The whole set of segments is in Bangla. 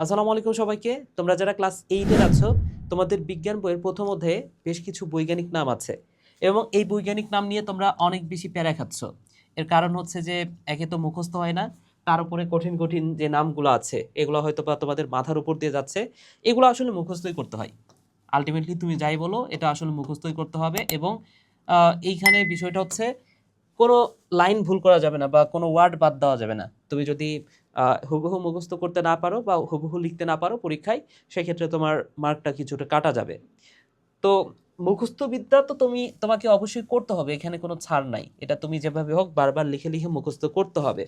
আসসালামু আলাইকুম সবাইকে। তোমরা যারা ক্লাস এইটের আছো তোমাদের বিজ্ঞান বইয়ের প্রথম অধ্যায়ে বেশ কিছু বৈজ্ঞানিক নাম আছে এবং এই বৈজ্ঞানিক নাম নিয়ে তোমরা অনেক বেশি প্যারা খাচ্ছ। এর কারণ হচ্ছে যে একে তো মুখস্থ হয় না, তার উপরে কঠিন কঠিন যে নামগুলো আছে, এগুলো হয়তো বা তোমাদের মাথার উপর দিয়ে যাচ্ছে, এগুলো আসলে মুখস্থই করতে হয়। আলটিমেটলি তুমি যাই বলো, এটা আসলে মুখস্থই করতে হবে এবং এইখানে বিষয়টা হচ্ছে কোনো লাইন ভুল করা যাবে না বা কোনো ওয়ার্ড বাদ দেওয়া যাবে না। তুমি যদি হুবহু মুখস্থ করতে না পারো বা হুবহু লিখতে না পারো পরীক্ষায়, সেক্ষেত্রে তোমার মার্কটা কিছুটা কাটা যাবে। তো মুখস্থ বিদ্যা তো তুমি, তোমাকে অবশ্যই করতে হবে, এখানে কোনো ছাড় নাই। এটা তুমি যেভাবে হোক বারবার লিখে লিখে মুখস্থ করতে হবে।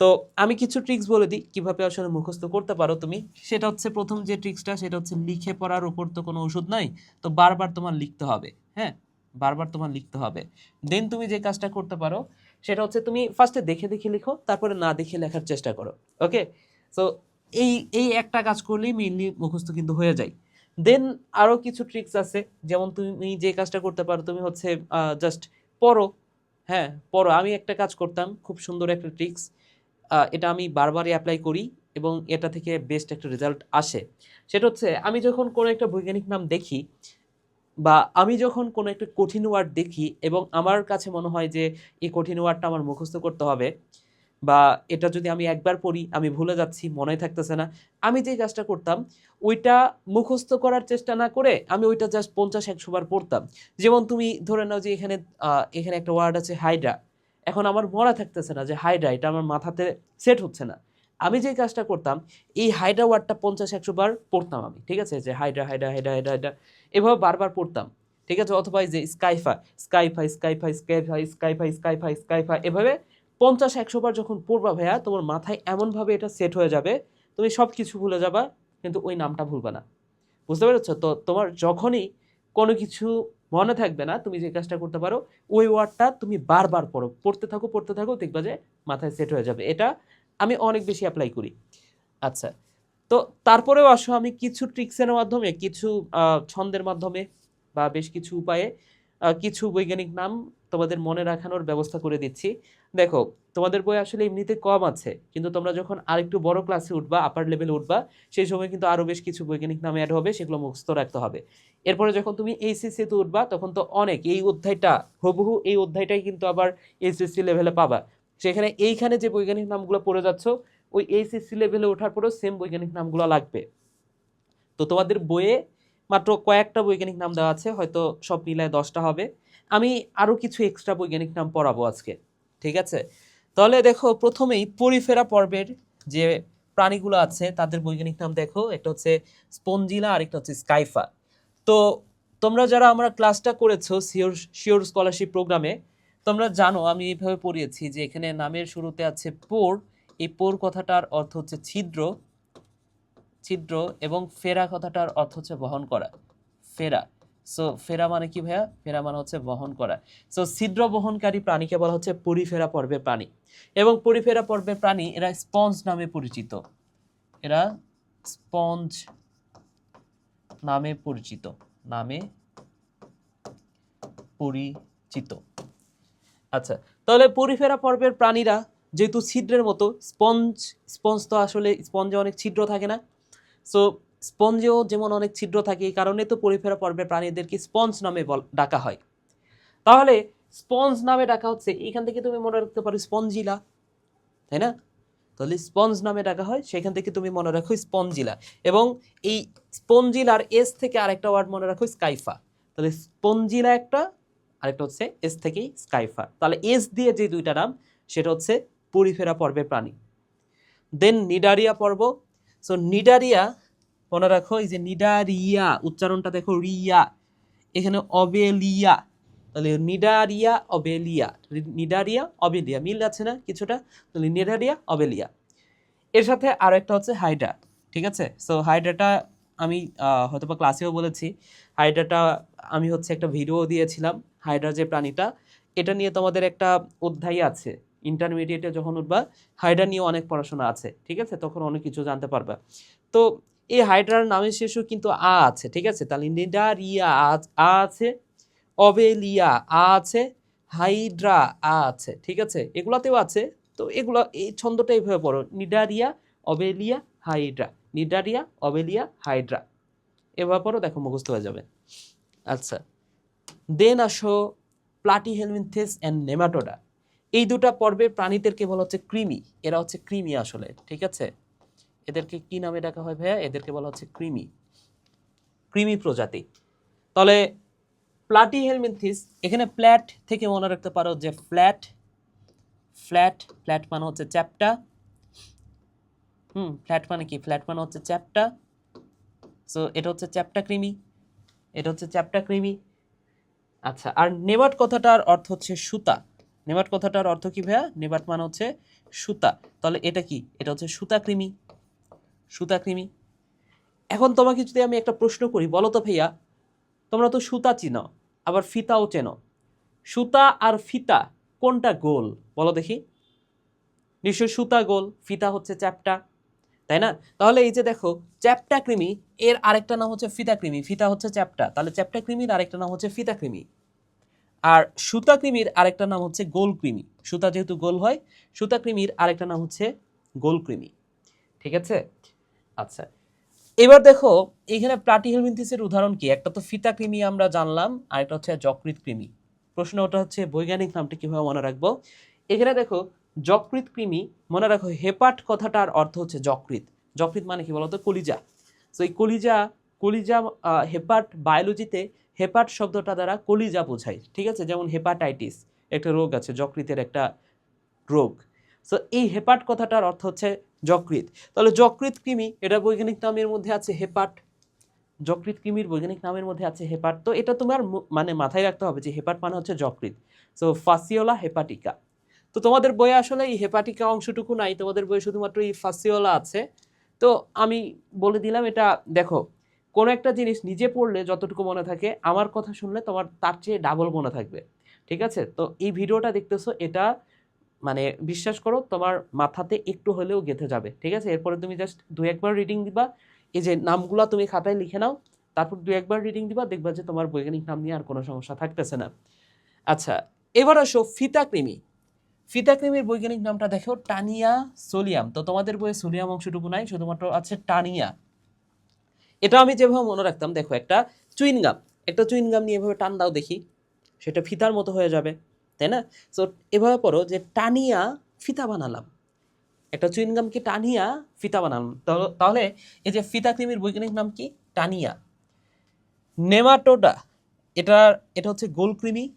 তো আমি কিছু ট্রিক্স বলে দিই, কীভাবে আসলে মুখস্থ করতে পারো তুমি। সেটা হচ্ছে প্রথম যে ট্রিক্সটা সেটা হচ্ছে লিখে পড়ার উপর তো কোনো ওষুধ নাই, তো বারবার তোমার লিখতে হবে হ্যাঁ? বারবার তোমার লিখতে হবে। দেন তুমি যে কাজটা করতে পারো সেটা হচ্ছে তুমি ফার্স্টে দেখে দেখে লিখো, তারপরে না দেখে লেখার চেষ্টা করো ওকে সো এই এই একটা কাজ করলেই মেইনলি মুখস্থ কিন্তু হয়ে যায়। দেন আরও কিছু ট্রিক্স আছে, যেমন তুমি যে কাজটা করতে পারো, তুমি হচ্ছে জাস্ট পড়ো হ্যাঁ পড়ো। আমি একটা কাজ করতাম, খুব সুন্দর একটা ট্রিক্স এটা আমি বারবারই অ্যাপ্লাই করি এবং এটা থেকে বেস্ট একটা রেজাল্ট আসে। সেটা হচ্ছে, আমি যখন কোনো একটা বৈজ্ঞানিক নাম দেখি বা আমি যখন কোনো একটা কঠিন ওয়ার্ড দেখি এবং আমার কাছে মনে হয় যে, এই কঠিন ওয়ার্ডটা আমার মুখস্থ করতে হবে বা এটা যদি আমি একবার পড়ি, আমি ভুলে যাচ্ছি মনে থাকতেছে না, আমি যে কাজটা করতাম, ওইটা মুখস্থ করার চেষ্টা না করে আমি ওইটা জাস্ট পঞ্চাশ, একশো বার পড়তাম। যেমন তুমি ধরে নাও যে, এখানে এখানে একটা ওয়ার্ড আছে হাইড্রা এখন আমার মনে থাকতেছে না যে হাইড্রা এটা আমার মাথাতে সেট হচ্ছে না। আমি যে কাজটা করতাম, এই হাইড্রা ওয়ার্ডটা পঞ্চাশ, একশো বার পড়তাম আমি, ঠিক আছে? যে Hydra Hydra Hydra Hydra Hydra এভাবে বারবার পড়তাম, ঠিক আছে? অথবা যে স্কাইফা স্কাইফা স্কাইফা স্কাইফা স্কাইফা স্কাইফা স্কাইফা, এভাবে পঞ্চাশ, একশো বার যখন পড়বা ভাইয়া, তোমার মাথায় এমনভাবে এটা সেট হয়ে যাবে, তুমি সব কিছু ভুলে যাবা, কিন্তু ওই নামটা ভুলবা না। বুঝতে পেরেছ? তো তোমার যখনই কোনো কিছু মনে থাকবে না, তুমি যে কাজটা করতে পারো, ওই ওয়ার্ডটা তুমি বারবার পড়ো, পড়তে থাকো পড়তে থাকো, দেখবা যে মাথায় সেট হয়ে যাবে। এটা আমি অনেক বেশি অ্যাপ্লাই করি। আচ্ছা তো তারপরেও আসো আমি কিছু ট্রিক্সের মাধ্যমে, কিছু ছন্দের মাধ্যমে বা বেশ কিছু উপায়ে কিছু বৈজ্ঞানিক নাম তোমাদের মনে রাখানোর ব্যবস্থা করে দিচ্ছি। দেখো, তোমাদের বই আসলে এমনিতে কম আছে, কিন্তু তোমরা যখন আরেকটু বড় ক্লাসে উঠবা আপার লেভেলে উঠবা, সেই সময় কিন্তু আরও বেশ কিছু বৈজ্ঞানিক নাম অ্যাড হবে, সেগুলো মুখস্থ রাখতে হবে। এরপরে যখন তুমি এইচএসসি তে উঠবা, তখন তো অনেক, এই অধ্যায়টা, হুবহু এই অধ্যায়টাই কিন্তু আবার এইচএসসি লেভেলে পাবা। সেখানে এইখানে যে বৈজ্ঞানিক নামগুলো পড়ে যাচ্ছ, ওই এইচএসসি লেভেলে ওঠার পরেও সেম বৈজ্ঞানিক নামগুলো লাগবে। তো তোমাদের বইয়ে মাত্র কয়েকটা বৈজ্ঞানিক নাম দেওয়া আছে, হয়তো সব মিলায় দশটা হবে। আমি আরও কিছু এক্সট্রা বৈজ্ঞানিক নাম পড়াবো আজকে, ঠিক আছে? তাহলে দেখো, প্রথমেই পরিফেরা পর্বের যে প্রাণীগুলো আছে, তাদের বৈজ্ঞানিক নাম দেখো, একটা হচ্ছে স্পঞ্জিলা আর একটা হচ্ছে স্কাইফা তো তোমরা যারা আমরা ক্লাসটা করেছ শিওর শিওর স্কলারশিপ প্রোগ্রামে তোমরা জানো, আমি এইভাবে পড়িয়েছি যে এখানে নামের শুরুতে আছে পোর। এই পোর কথাটার অর্থ হচ্ছে ছিদ্র ছিদ্র এবং ফেরা কথাটার অর্থ হচ্ছে বহন করা, ফেরা। সো ফেরা মানে কি ভাইয়া? ফেরা মানে হচ্ছে বহন করা। সো ছিদ্র বহনকারী প্রাণীকে বলা হচ্ছে পরিফেরা পর্বের প্রাণী। এবং পরিফেরা পর্বের প্রাণী, এরা স্পঞ্জ নামে পরিচিত। এরা স্পঞ্জ নামে পরিচিত নামে পরিচিত। আচ্ছা তাহলে পরিফেরা পর্বের প্রাণীরা যেহেতু ছিদ্রের মতো, স্পঞ্জ স্পঞ্জ তো আসলে স্পঞ্জে অনেক ছিদ্র থাকে না। সো স্পঞ্জেও যেমন অনেক ছিদ্র থাকে, এই কারণে তো পরিফেরা পর্বের প্রাণীদেরকে স্পঞ্জ নামে ডাকা হয়। তাহলে স্পঞ্জ নামে ডাকা হচ্ছে, এখান থেকে তুমি মনে রাখতে পারো স্পঞ্জিলা, তাই না? তাহলে স্পঞ্জ নামে ডাকা হয়, সেখান থেকে তুমি মনে রাখো স্পঞ্জিলা। এবং এই স্পঞ্জিলার এস থেকে আরেকটা ওয়ার্ড মনে রাখো স্কাইফা। তাহলে স্পঞ্জিলা একটা আরেকটা হচ্ছে এস থেকেই স্কাইফা তাহলে এস দিয়ে যে দুইটা নাম, সেটা হচ্ছে পরিফেরা পর্বের প্রাণী। দেন নিডারিয়া পর্ব। সো নিডারিয়া মনে রাখো, এই যে নিডারিয়া উচ্চারণটা দেখো, রিয়া। এখানে অবেলিয়া। তাহলে নিডারিয়া অবেলিয়া। নিডারিয়া অবেলিয়া, মিল আছে না কিছুটা? তাহলে নিডারিয়া অবেলিয়া। এর সাথে আরও একটা হচ্ছে হাইড্রা ঠিক আছে? সো হাইড্রাটা আমি হয়তো বা ক্লাসেও বলেছি, হাইড্রাটা আমি হচ্ছে একটা ভিডিও দিয়েছিলাম, হাইড্রা যে প্রাণীটা, এটা নিয়ে তোমাদের একটা অধ্যায় আছে। ইন্টারমিডিয়েটে যখন উঠবা, হাইড্রা নিয়ে অনেক পড়াশোনা আছে, ঠিক আছে? তখন অনেক কিছু জানতে পারবা। তো এই হাইড্রার নামের শেষেও কিন্তু আ আছে, ঠিক আছে? তাহলে নিডারিয়া আ- আ আছে, অবেলিয়া আ আছে, হাইড্রা আ আছে, ঠিক আছে? এগুলাতেও আছে। তো এগুলো, এই ছন্দটা এইভাবে পড়ো, Cnidaria, Obelia, Hydra. Cnidaria, Obelia, Hydra. এভাবে পরও দেখো মুখস্থ হয়ে যাবে। আচ্ছা। দেন আসো প্লাটি হেলমিনথেস অ্যান্ড নেমাটোডা। এই দুটা পর্বের প্রাণীদেরকে বলা হচ্ছে কৃমি। এরা হচ্ছে কৃমি আসলে, ঠিক আছে? এদেরকে কি নামে ডাকা হয় ভাইয়া? এদেরকে বলা হচ্ছে কৃমি। কৃমি প্রজাতি। তাহলে প্লাটি হেলমিনথিস এখানে প্ল্যাট থেকে মনে রাখতে পারো যে ফ্ল্যাট ফ্ল্যাট ফ্ল্যাট মানে হচ্ছে চ্যাপটা। হুম ফ্ল্যাট মানে কি? ফ্ল্যাট মানে হচ্ছে চ্যাপটা। সো এটা হচ্ছে চ্যাপটা কৃমি এটা হচ্ছে চ্যাপটা কৃমি আচ্ছা আর নেবাট কথাটার অর্থ হচ্ছে সুতা। নেবাট কথাটার অর্থ কি ভাইয়া? নেবাট মানে হচ্ছে সুতা। তাহলে এটা কি? এটা হচ্ছে সুতা কৃমি সুতা কৃমি এখন তোমাকে যদি আমি একটা প্রশ্ন করি, বলো তো ভাইয়া, তোমরা তো সুতা চিনো, আবার ফিতাও চেনো। সুতা আর ফিতা কোনটা গোল? বলো দেখি। নিশ্চয় সুতা গোল, ফিতা হচ্ছে চ্যাপটা। তাই না? তাহলে এই যে দেখো চ্যাপটা কৃমি এর আরেকটা নাম হচ্ছে ফিতা কৃমি ফিতা হচ্ছে চ্যাপটা। তাহলে চ্যাপটা কৃমির আরেকটা নাম হচ্ছে ফিতা কৃমি আর সুতা কৃমির আরেকটা নাম হচ্ছে গোল কৃমি সুতা যেহেতু গোল হয় সুতা কৃমির আরেকটা নাম হচ্ছে গোল কৃমি ঠিক আছে? আচ্ছা। এবার দেখো, এখানে প্লাটিহেলমিনথিসের উদাহরণ কি? একটা তো ফিতা কৃমি আমরা জানলাম আর একটা হচ্ছে যকৃত কৃমি প্রশ্ন ওটা হচ্ছে বৈজ্ঞানিক নামটা কীভাবে মনে রাখব? এখানে দেখো যকৃত কৃমি মনে রাখো, হেপাট কথাটার অর্থ হচ্ছে যকৃত। যকৃত মানে কি বলতো? কলিজা। তো এই কলিজা কলিজা হেপাট বায়োলজিতে হেপাট শব্দটা দ্বারা কলিজা বোঝায়, ঠিক আছে? যেমন হেপাটাইটিস একটা রোগ আছে, যকৃতের একটা রোগ। সো এই হেপাট কথাটার অর্থ হচ্ছে যকৃত। তাহলে যকৃত কৃমি এটা বৈজ্ঞানিক নামের মধ্যে আছে হেপাট, যকৃত কৃমির বৈজ্ঞানিক নামের মধ্যে আছে হেপাট। তো এটা তোমার মানে মাথায় রাখতে হবে যে হেপাট মানে হচ্ছে যকৃত। সো ফাসিওলা হেপাটিকা তো তোমাদের বইয়ে আসলে এই হেপাটিকা অংশটুকু নাই, তোমাদের বইয়ে শুধুমাত্র এই ফাসিওলা আছে। তো আমি বলে দিলাম এটা, দেখো, কোনো একটা জিনিস নিজে পড়লে যতটুকু মনে থাকে, আমার কথা শুনলে তোমার তার চেয়ে ডাবল মনে থাকবে, ঠিক আছে? তো এই ভিডিওটা দেখতেছো, এটা মানে বিশ্বাস করো, তোমার মাথাতে একটু হলেও গেঁথে যাবে, ঠিক আছে? এরপরে তুমি জাস্ট দু একবার রিডিং দিবা, এই যে নামগুলো তুমি খাতায় লিখে নাও, তারপর দু একবার রিডিং দিবা, দেখবা যে তোমার বৈজ্ঞানিক নাম নিয়ে আর কোনো সমস্যা থাকতেছে না। আচ্ছা এবার আসো ফিতাকৃমি ফিতাকৃমির বৈজ্ঞানিক নামটা দেখো, টানিয়া সোলিয়াম। তো তোমাদের বইয়ে সোলিয়াম অংশটুকু নাই, শুধুমাত্র আছে টানিয়া। এটা আমি যেভাবে মনে রাখতাম, দেখো একটা চুইনগাম। একটা চুইনগাম নিয়ে এভাবে টান দাও দেখি, সেটা ফিতার মতো হয়ে যাবে, তাই না? সো এভাবে পড়ো যে টানিয়া ফিতা বানালাম। একটা চুইনগামকে টানিয়া ফিতা বানালাম। তাহলে- এই যে ফিতা কৃমির বৈজ্ঞানিক নাম কি? টানিয়া। নেমাটোডা। এটা এটা হচ্ছে গোল কৃমি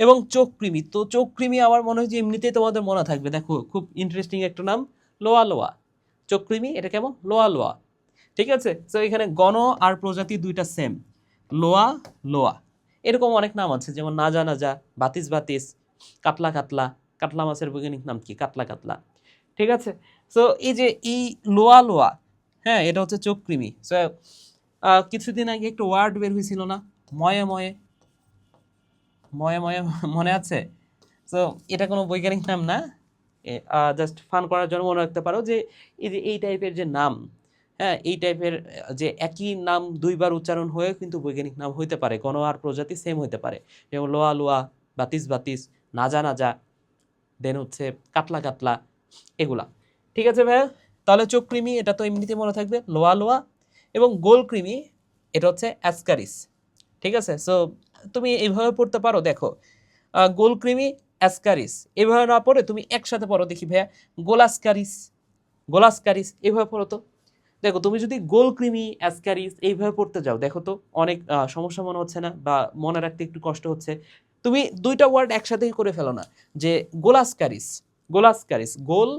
এবং চোখ কৃমি তো চোখ কৃমি আমার মনে হয় যে এমনিতেই তোমাদের মনে থাকবে। দেখো, খুব ইন্টারেস্টিং একটা নাম, লোয়া লোয়া। চোখ কৃমি এটা কেমন? লোয়া লোয়া। ঠিক আছে? তো এখানে গণ আর প্রজাতি দুইটা সেম লোয়া লোয়া। এরকম অনেক নাম আছে, যেমন নাজা নাজা, বাতিস বাতিস, কাতলা কাতলা। কাতলা মাছের বৈজ্ঞানিক নাম কি? কাতলা কাতলা। ঠিক আছে? সো এই যে এই লোয়া লোয়া হ্যাঁ এটা হচ্ছে চোখ কৃমি সো কিছুদিন আগে একটা ওয়ার্ড বের হয়েছিল না? ময়ে ময়ে। ময়ে ময়ে, মনে আছে? সো এটা কোনো বৈজ্ঞানিক নাম না? জাস্ট ফান করার জন্য মনে রাখতে পারো যে, এই যে, এই টাইপের যে নাম হ্যাঁ এই টাইপের যে একই নাম দুইবার উচ্চারণ হয়ে কিন্তু বৈজ্ঞানিক নাম হইতে পারে। গণ আর প্রজাতি সেম হইতে পারে। যেমন লোয়া লোয়া, বাতিস বাতিস, নাজা নাজা দেন হচ্ছে কাতলা কাতলা, এগুলা। ঠিক আছে ভাইয়া? তাহলে চোখ কৃমি, এটা তো এমনিতে মনে থাকবে। লোয়া লোয়া এবং গোল কৃমি, এটা হচ্ছে অ্যাসকারিস। ঠিক আছে? সো তুমি এইভাবে পড়তে পারো দেখো। আহ, গোল অ্যাসকারিস। এভাবে না পড়ে তুমি একসাথে পড়ো দেখি ভাইয়া। গোলাসকারিস। গোলাসকারিস এভাবে পড়ো তো। দেখো তুমি যদি গোল কৃমি অ্যাসকারিস এইভাবে পড়তে যাও দেখো তো অনেক সমস্যা মনে হচ্ছে না বা মনে রাখতে একটু কষ্ট হচ্ছে। তুমি দুইটা ওয়ার্ড একসাথেই করে ফেলো না যে গোলাসকারিস। গোলাসকারিস গোল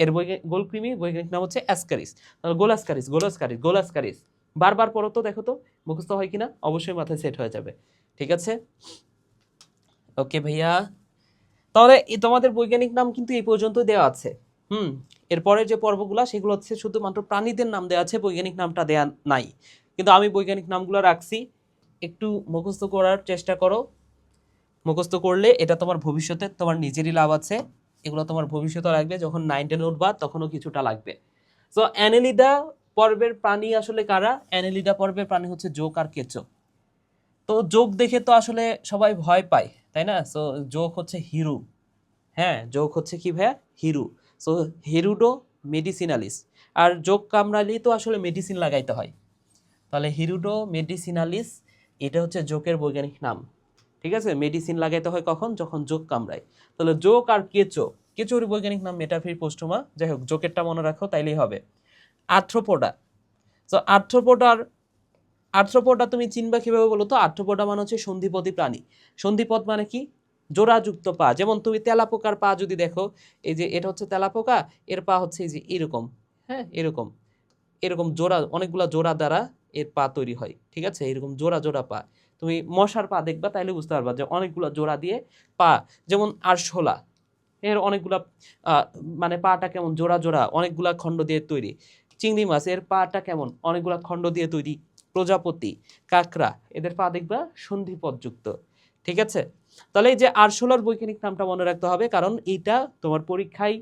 এর বৈজ্ঞানিক গোল কৃমি বৈজ্ঞানিক নাম হচ্ছে অ্যাসকারিস। গোলাসকারিস গোলাসকারিস গোলাসকারিস। বারবার পড়ো তো, দেখো তো, মুখস্থ হয় কিনা? অবশ্যই মাথায় সেট হয়ে যাবে। ঠিক আছে? ওকে ভাইয়া। তাহলে তোমাদের বৈজ্ঞানিক নাম কিন্তু এই পর্যন্ত দেওয়া আছে। হুম এরপরে যে পর্বগুলো, সেগুলো হচ্ছে শুধুমাত্র প্রাণীদের নাম দেওয়া আছে, বৈজ্ঞানিক নামটা দেয়া নাই। কিন্তু আমি বৈজ্ঞানিক নামগুলো রাখছি। একটু মুখস্থ করার চেষ্টা করো। মুখস্থ করলে এটা তোমার ভবিষ্যতে তোমার নিজেরই লাভ আছে। এগুলো তোমার ভবিষ্যতে লাগবে। যখন নাইন টেন উঠবা, তখনও কিছুটা লাগবে। সো অ্যানেলিডা পর্বের প্রাণী আসলে কারা? অ্যানেলিডা পর্বের প্রাণী হচ্ছে যোগ আর কেঁচো। তো যোগ দেখে তো আসলে সবাই ভয় পায়, তাই না? সো যোগ হচ্ছে হিরু। হ্যাঁ যোগ হচ্ছে কি ভাইয়া? হিরু। So Hirudo medicinalis. আর যোগ কামড়ালেই তো আসলে মেডিসিন লাগাইতে হয়। তাহলে হিরুডো মেডিসিনালিস, এটা হচ্ছে যোগের বৈজ্ঞানিক নাম। ঠিক আছে? মেডিসিন লাগাইতে হয় কখন? যখন যোগ কামড়ায়। তাহলে যোগ আর কেঁচো। কেঁচোর বৈজ্ঞানিক নাম মেটাফির পোস্টুমা। যাই হোক যোগেরটা মনে রাখো, তাইলেই হবে। আর্থ্রোপোডা। তো আর্থ্রোপোডার, আর্থ্রোপোডা তুমি চিনবা কীভাবে বলো তো? আর্থ্রোপোডা মানে হচ্ছে সন্ধিপদী প্রাণী। সন্ধিপদ মানে কি? জোড়াযুক্ত পা। যেমন তুমি তেলাপোকার পা যদি দেখো, এই যে এটা হচ্ছে তেলাপোকা, এর পা হচ্ছে এই যে এরকম হ্যাঁ? এরকম। এরকম জোড়া, অনেকগুলা জোড়া দ্বারা এর পা তৈরি হয়, ঠিক আছে? এরকম জোড়া জোড়া পা। তুমি মশার পা দেখবা, তাইলে বুঝতে পারবা যে অনেকগুলা জোড়া দিয়ে পা, যেমন আরশোলা, এর অনেকগুলা মানে পাটা কেমন জোড়া জোড়া, অনেকগুলা খণ্ড দিয়ে তৈরি। চিংড়ি মাছ এর পাটা কেমন? অনেকগুলা খণ্ড দিয়ে তৈরি। প্রজাপতি, কাকড়া, এদের পা দেখবা সন্ধিপদযুক্ত। ঠিক আছে? তাহলে এই যে আরশোলার বৈজ্ঞানিক নামটা মনে রাখতে হবে, কারণ এইটা তোমার পরীক্ষায়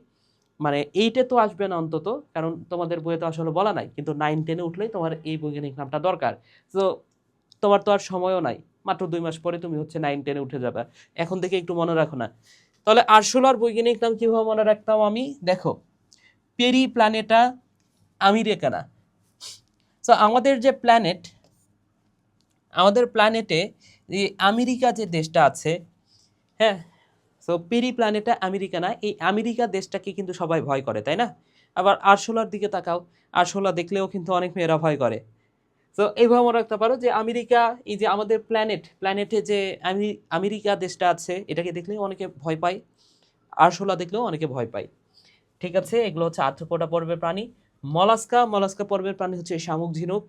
মানে এইটে তো আসবে না অন্তত, কারণ তোমাদের বইয়ে তো আসলে বলা নাই, কিন্তু নাইন টেনে উঠলেই তোমার এই বৈজ্ঞানিক নামটা দরকার। তো তোমার তো আর সময়ও নাই, মাত্র দুই মাস পরে তুমি হচ্ছে নাইন টেনে উঠে যাবে। এখন থেকে একটু মনে রাখো না। তাহলে আরশোলার বৈজ্ঞানিক নাম কীভাবে মনে রাখতাম আমি? দেখো পেরি প্ল্যানেটা আমিরেকানা সো আমাদের যে প্ল্যানেট আমাদের প্ল্যানেটে আমেরিকা যে দেশটা আছে হ্যাঁ? সো পেরি প্ল্যানেটা আমেরিকা না, এই আমেরিকা দেশটাকে কিন্তু সবাই ভয় করে, তাই না? আবার আরশোলার দিকে তাকাও, আরশোলা দেখলেও কিন্তু অনেক মেয়েরা ভয় করে। তো এইভাবে মনে রাখতে পারো যে আমেরিকা, এই যে আমাদের প্ল্যানেট প্ল্যানেটে যে আমেরি- আমেরিকা দেশটা আছে, এটাকে দেখলেও অনেকে ভয় পায়, আরশোলা দেখলেও অনেকে ভয় পায়। ঠিক আছে? এগুলো হচ্ছে আর্থ্রোপোডা পর্বের প্রাণী। মলাস্কা মলাস্কা পর্বের প্রাণী হচ্ছে শামুক ঝিনুক।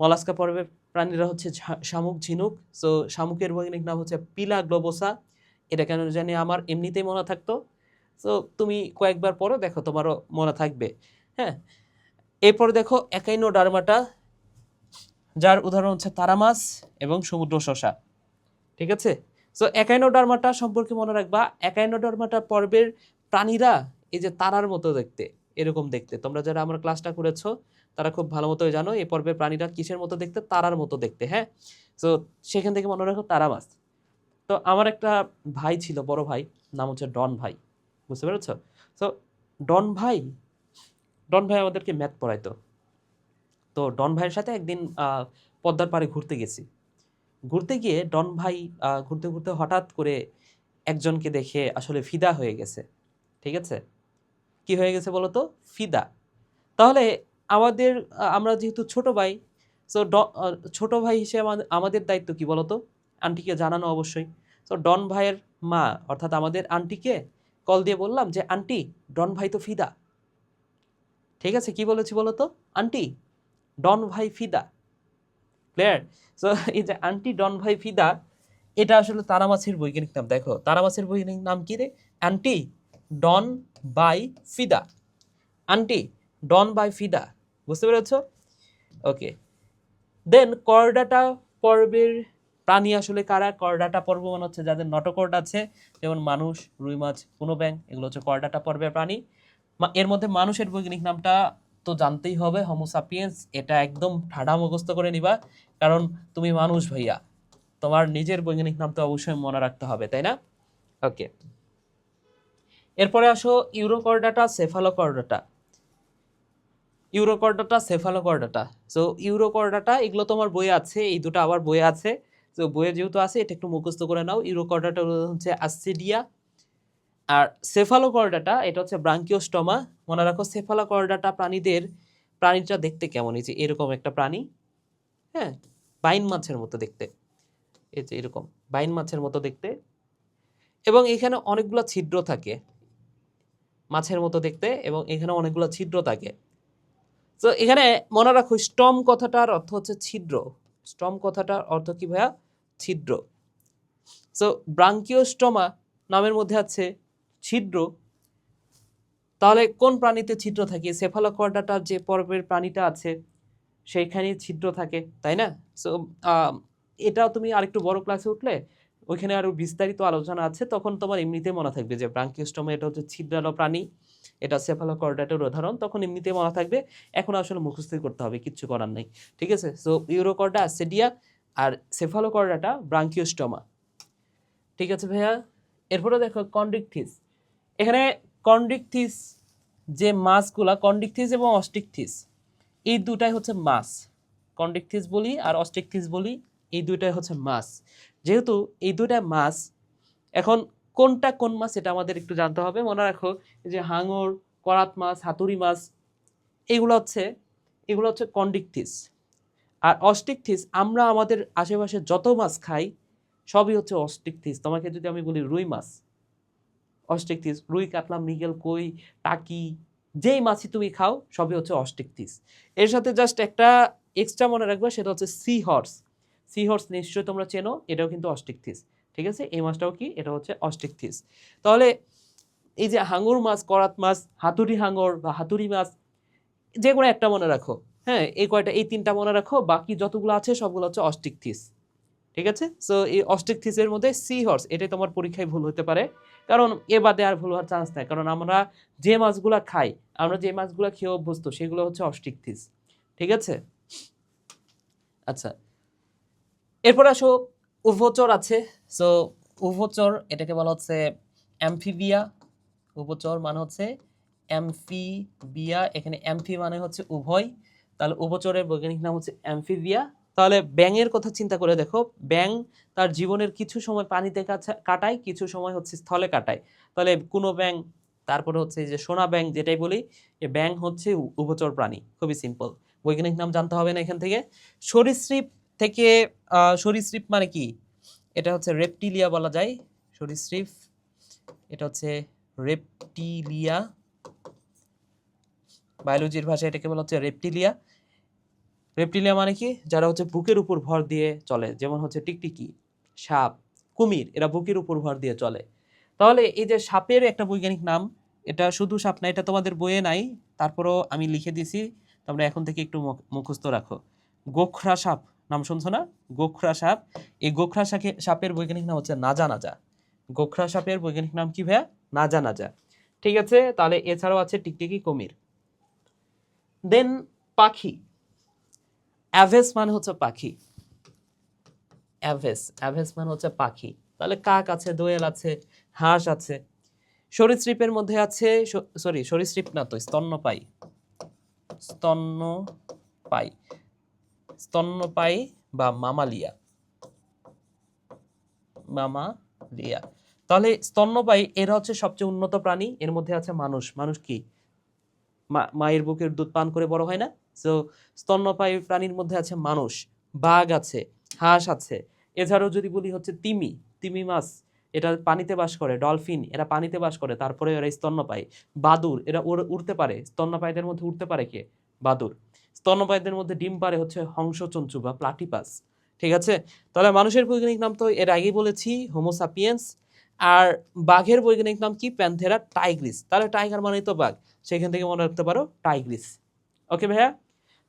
মলাস্কা পর্বের প্রাণীরা হচ্ছে শামুক ঝিনুক। সো শামুকের বৈজ্ঞানিক নাম হচ্ছে পিলা গ্লোবোসা। এটা কেন জানি আমার এমনিতেই মনে থাকতো। সো তুমি কয়েকবার পরও দেখো তোমারও মনে থাকবে। হ্যাঁ? এরপর দেখো একাইনো ডারমাটা যার উদাহরণ হচ্ছে তারা মাছ এবং সমুদ্র শশা। ঠিক আছে? সো একাইনোডার্মাটা সম্পর্কে মনে রাখবা। একাইনোডার্মাটা পর্বের প্রাণীরা এই যে তারার মতো দেখতে। এরকম দেখতে। তোমরা যারা আমার ক্লাসটা করেছ, তারা খুব ভালো মতোই জানো, এই পর্বের প্রাণীরা কিসের মতো দেখতে? তারার মতো দেখতে হ্যাঁ? তো সেখান থেকে মনে রাখো তারা মাছ তো আমার একটা ভাই ছিল, বড় ভাই, নাম হচ্ছে ডন ভাই। বুঝতে পেরেছ? তো ডন ভাই ডন ভাই আমাদেরকে ম্যাথ পড়াইতো। তো ডন ভাইয়ের সাথে একদিন পদ্মার পাড়ে ঘুরতে গেছি। ঘুরতে গিয়ে ডন ভাই ঘুরতে ঘুরতে হঠাৎ করে একজনকে দেখে আসলে ফিদা হয়ে গেছে। ঠিক আছে? কি হয়ে গেছে বলো তো ফিদা। তাহলে আমাদের আমরা যেহেতু ছোট ভাই সো ছোট ভাই হিসেবে আমাদের- দায়িত্ব কি বলো তো আন্টিকে জানানো অবশ্যই। তো ডন ভাইয়ের মা, অর্থাৎ আমাদের আন্টিকে কল দিয়ে বললাম যে, আন্টি, ডন ভাই তো ফিদা। ঠিক আছে? কি বলেছি বলো তো আন্টি, ডন ভাই ফিদা। ক্লিয়ার সো এই যে আন্টি, ডন ভাই ফিদা, এটা আসলে তারা মাছের বৈজ্ঞানিক নাম। দেখো, তারা মাছের বৈজ্ঞানিক নাম কি রে? Antedon bifida. আন্টি, ডন বাই ফিদা, বুঝতে পেরেছ? ওকে। দেন করডাটা পর্বের প্রাণী আসলে কারা? করডাটা পর্ব মানে হচ্ছে যাদের নটকর্ড আছে, যেমন মানুষ, রুই মাছ কোনো ব্যাং এগুলো হচ্ছে করডাটা পর্বের প্রাণী। এর মধ্যে মানুষের বৈজ্ঞানিক নামটা তো জানতেই হবে হোমোসাপিয়েন্স এটা একদম ঠাডা মুখস্থ করে নিবা, কারণ তুমি মানুষ ভাইয়া। তোমার নিজের বৈজ্ঞানিক নাম তো অবশ্যই মনে রাখতে হবে, তাই না? ওকে। এরপরে আসো Urochordata Cephalochordata Urochordata Cephalochordata so Urochordata, এগুলো তোমার বইয়ে আছে, এই দুটো আবার বইয়ে আছে। তো বইয়ে যেহেতু আছে, এটা একটু মুখস্থ করে নাও। ইউরোকর্ডাটা হচ্ছে অ্যাসিডিয়া। আর সেফালোকর্ডাটা এটা হচ্ছে ব্রাঙ্কিওস্টমা। মনে রাখো সেফালোকর্ডাটা প্রাণীদের, প্রাণীটা দেখতে কেমন? এই যে এরকম একটা প্রাণী। হ্যাঁ বাইন মাছের মতো দেখতে। এই যে এরকম, বাইন মাছের মতো দেখতে। এবং এখানে অনেকগুলো ছিদ্র থাকে। মাছের মতো দেখতে এবং এখানে অনেকগুলো ছিদ্র থাকে। তো এখানে মনে রাখো, স্টম কথাটার অর্থ হচ্ছে ছিদ্র। স্টম কথাটার অর্থ কি ভাইয়া? ছিদ্র। সো ব্রাঙ্কিও স্টমা নামের মধ্যে আছে ছিদ্র। তাহলে কোন প্রাণীতে ছিদ্র থাকে? সেফালোকর্ডাটার যে পর্বের প্রাণীটা আছে সেইখানে ছিদ্র থাকে, তাই না? সো এটাও তুমি আরেকটু বড় ক্লাসে উঠলে ওইখানে আরও বিস্তারিত আলোচনা আছে, তখন তোমার এমনিতে মনে থাকবে যে ব্রাঙ্কিওস্টমা এটা হচ্ছে ছিদ্রালো প্রাণী এটা সেফালোকর্ডাটের উদাহরণ, তখন এমনিতে মনে থাকবে এখন আসলে মুখস্থ করতে হবে, কিচ্ছু করার নেই, ঠিক আছে? সো ইউরোকর্ডা সেডিয়া আর সেফালোকর্ডাটা ব্রাঙ্কিওস্টমা ঠিক আছে ভাইয়া? এরপরে দেখো কন্ডিকথিস এখানে কন্ডিকথিস যে মাছগুলা কন্ডিকথিস এবং অস্টিকথিস এই দুটাই হচ্ছে মাছ কন্ডিকথিস বলি আর অস্টিকথিস বলি, এই দুইটাই হচ্ছে মাছ যেহেতু এই দুটা মাছ, এখন কোনটা কোন মাছ এটা আমাদের একটু জানতে হবে। মনে রাখো যে হাঙর, করাত মাছ, হাতুড়ি মাছ, এগুলো হচ্ছে এগুলো হচ্ছে কন্ডিকথিস। আর অস্টিকথিস, আমরা আমাদের আশেপাশে যত মাছ খাই, সবই হচ্ছে অস্টিকথিস। তোমাকে যদি আমি বলি রুই মাছ, অস্টিকথিস, রুই, কাতলা, মৃগেল, কই, টাকি, যেই মাছই তুমি খাও, সবই হচ্ছে অস্টিকথিস। এর সাথে জাস্ট একটা এক্সট্রা মনে রাখবে, সেটা হচ্ছে সি হর্স সি হর্স নিশ্চয়ই তোমরা চেনো, এটাও কিন্তু অস্টিকথিস, ঠিক আছে? এই মাছটাও কি? এটা হচ্ছে অস্টিকথিস। তাহলে এই যে হাঙর মাছ, করাত মাছ, হাতুড়ি হাঙর বা হাতুড়ি মাছ, যে কোনো একটা মনে রাখো হ্যাঁ? এই কয়টা, এই তিনটা মনে রাখো, বাকি যতগুলো আছে সবগুলো হচ্ছে অস্টিকথিস, ঠিক আছে? সো এই অস্টিকথিসের মধ্যে সি হর্স এটাই তোমার পরীক্ষায় ভুল হতে পারে, কারণ এ বাদে আর ভুল হওয়ার চান্স নাই, কারণ আমরা যে মাছগুলা খাই, আমরা যে মাছগুলা খেয়ে অভ্যস্ত, সেগুলো হচ্ছে অস্টিকথিস, ঠিক আছে? আচ্ছা এরপর আসো, উভচর আছে। সো উভচর এটাকে বলা হচ্ছে অ্যামফিবিয়া উভচর মানে হচ্ছে অ্যামফিবিয়া এখানে অ্যামফি মানে হচ্ছে উভয়। তাহলে উভচরের বৈজ্ঞানিক নাম হচ্ছে অ্যামফিবিয়া তাহলে ব্যাঙের কথা চিন্তা করে দেখো ব্যাং তার জীবনের কিছু সময় পানিতে কাটায়, কিছু সময় হচ্ছে স্থলে কাটায়। তাহলে কোনো ব্যাং তারপরে হচ্ছে যে সোনা ব্যাং যেটাই বলি ব্যাং হচ্ছে উভচর প্রাণী। খুবই সিম্পল বৈজ্ঞানিক নাম জানতে হবে না এখান থেকে। সরীসৃপ থেকে সরীসৃপ মানে কি? এটা হচ্ছে রেপটিলিয়া বলা যায়। সরীসৃপ, এটা হচ্ছে রেপটিলিয়া। বায়োলজির ভাষায় এটাকে বলা হচ্ছে রেপটিলিয়া। রেপটিলিয়া মানে কি? যারা হচ্ছে বুকের উপর ভর দিয়ে চলে, যেমন হচ্ছে টিকটিকি, সাপ, কুমির, এরা বুকের উপর ভর দিয়ে চলে। তাহলে এই যে সাপের একটা বৈজ্ঞানিক নাম, এটা শুধু সাপ না, এটা তোমাদের বইয়ে নাই, তারপরও আমি লিখে দিয়েছি তোমরা এখন থেকে একটু মুখ- মুখস্থ রাখো। গোখরা সাপ। নাম শুনছো না? গোখরা সাপ। এই গোখরা সাপে সাপের বৈজ্ঞানিক নাম হচ্ছে নাজা নাজা। গোখরা সাপের বৈজ্ঞানিক নাম কি ভাইয়া? নাজা নাজা। ঠিক আছে, তাহলে এছাড়াও আছে টিকটিকি কুমির। দেন পাখি। অ্যাভেস মানে হচ্ছে পাখি। অ্যাভেস। অ্যাভেস মানে হচ্ছে পাখি। তাহলে কাক আছে, দোয়েল আছে, হাঁস আছে। সরীসৃপের মধ্যে আছে সরি সরীসৃপ না তো, স্তন্যপায়ী। স্তন্যপায়ী। স্তন্যপায়ী বা মামালিয়া মামালিয়া তাহলে স্তন্যপায়ী, এরা হচ্ছে সবচেয়ে উন্নত প্রাণী। এর মধ্যে আছে মানুষ। মানুষ কি? মায়ের বুকের দুধ পান করে বড় হয় না? সো স্তন্যপায়ী প্রাণীর মধ্যে আছে মানুষ। বাঘ আছে, হাঁস আছে। এছাড়াও যদি বলি হচ্ছে তিমি তিমি মাছ, এটা পানিতে বাস করে, ডলফিন, এরা পানিতে বাস করে, তারপরে এরা স্তন্যপায়ী। বাদুর এরা উড়তে পারে। স্তন্যপায়ীদের মধ্যে উড়তে পারে কে? বাদুর। স্তন্যপায়ীদের মধ্যে ডিম পারে হচ্ছে হংসচঞ্চু বা প্লাটিপাস। ঠিক আছে? তাহলে মানুষের বৈজ্ঞানিক নাম তো এর আগেই বলেছি হোমোসাপিয়েন্স আর বাঘের বৈজ্ঞানিক নাম কি? প্যান্থেরা টাইগ্রিস তাহলে টাইগার মানেই তো বাঘ। সেখান থেকে মনে রাখতে পারো টাইগ্রিস ওকে ভাইয়া?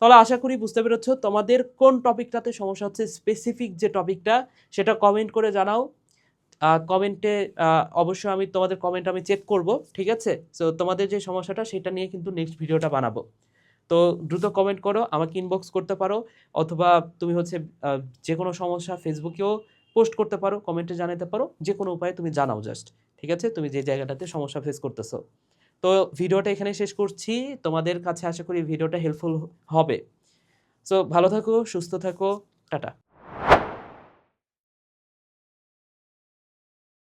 তাহলে আশা করি বুঝতে পেরেছ তোমাদের কোন টপিকটাতে সমস্যা হচ্ছে স্পেসিফিক যে টপিকটা, সেটা কমেন্ট করে জানাও। কমেন্টে অবশ্যই আমি তোমাদের কমেন্ট আমি চেক করব, ঠিক আছে? সো তোমাদের যে সমস্যাটা, সেটা নিয়ে কিন্তু নেক্সট ভিডিওটা বানাবো। তো দ্রুত কমেন্ট করো, আমাকে ইনবক্স করতে পারো, অথবা তুমি হচ্ছে যে কোনো সমস্যা ফেসবুকেও পোস্ট করতে পারো কমেন্টে জানাতে পারো যে কোনো উপায়ে তুমি জানাও জাস্ট ঠিক আছে? তুমি যে জায়গাটাতে সমস্যা ফেস করতেছো। তো ভিডিওটা এখানে শেষ করছি, তোমাদের কাছে আশা করি ভিডিওটা হেল্পফুল হবে। সো ভালো থাকো, সুস্থ থাকো, টাটা।